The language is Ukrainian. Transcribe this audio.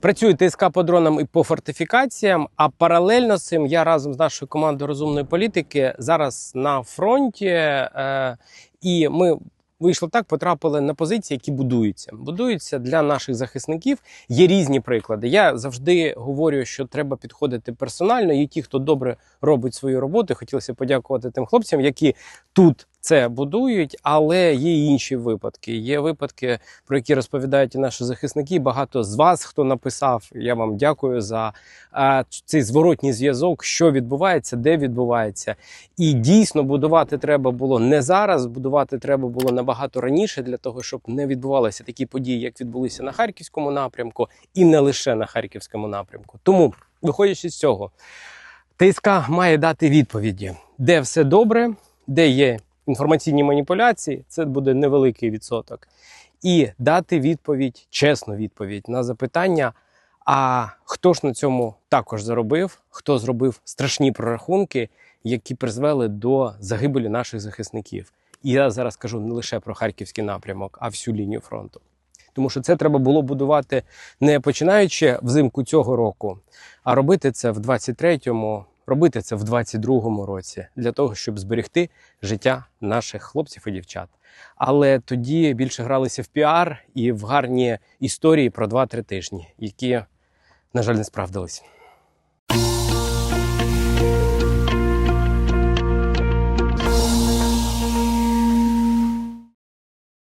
Працює ТСК по дронам і по фортифікаціям. А паралельно з цим я разом з нашою командою розумної політики зараз на фронті. Е, і ми вийшло так, потрапили на позиції, які будуються. Будуються для наших захисників. Є різні приклади. Я завжди говорю, що треба підходити персонально. Є ті, хто добре робить свою роботу. Хотілося подякувати тим хлопцям, які тут це будують, але є інші випадки. Є випадки, про які розповідають наші захисники. Багато з вас, хто написав, я вам дякую за цей зворотній зв'язок, що відбувається, де відбувається. І дійсно будувати треба було не зараз, будувати треба було набагато раніше для того, щоб не відбувалися такі події, як відбулися на харківському напрямку, і не лише на харківському напрямку. Тому, виходячи з цього, ТСК має дати відповіді, де все добре, де є інформаційні маніпуляції, це буде невеликий відсоток, і дати відповідь, чесну відповідь на запитання. А хто ж на цьому також заробив? Хто зробив страшні прорахунки, які призвели до загибелі наших захисників? І я зараз кажу не лише про харківський напрямок, а всю лінію фронту. Тому що це треба було будувати не починаючи взимку цього року, а робити це в 23-му, робити це в 22-му році для того, щоб зберегти життя наших хлопців і дівчат. Але тоді більше гралися в піар і в гарні історії про 2-3 тижні, які, на жаль, не справдились.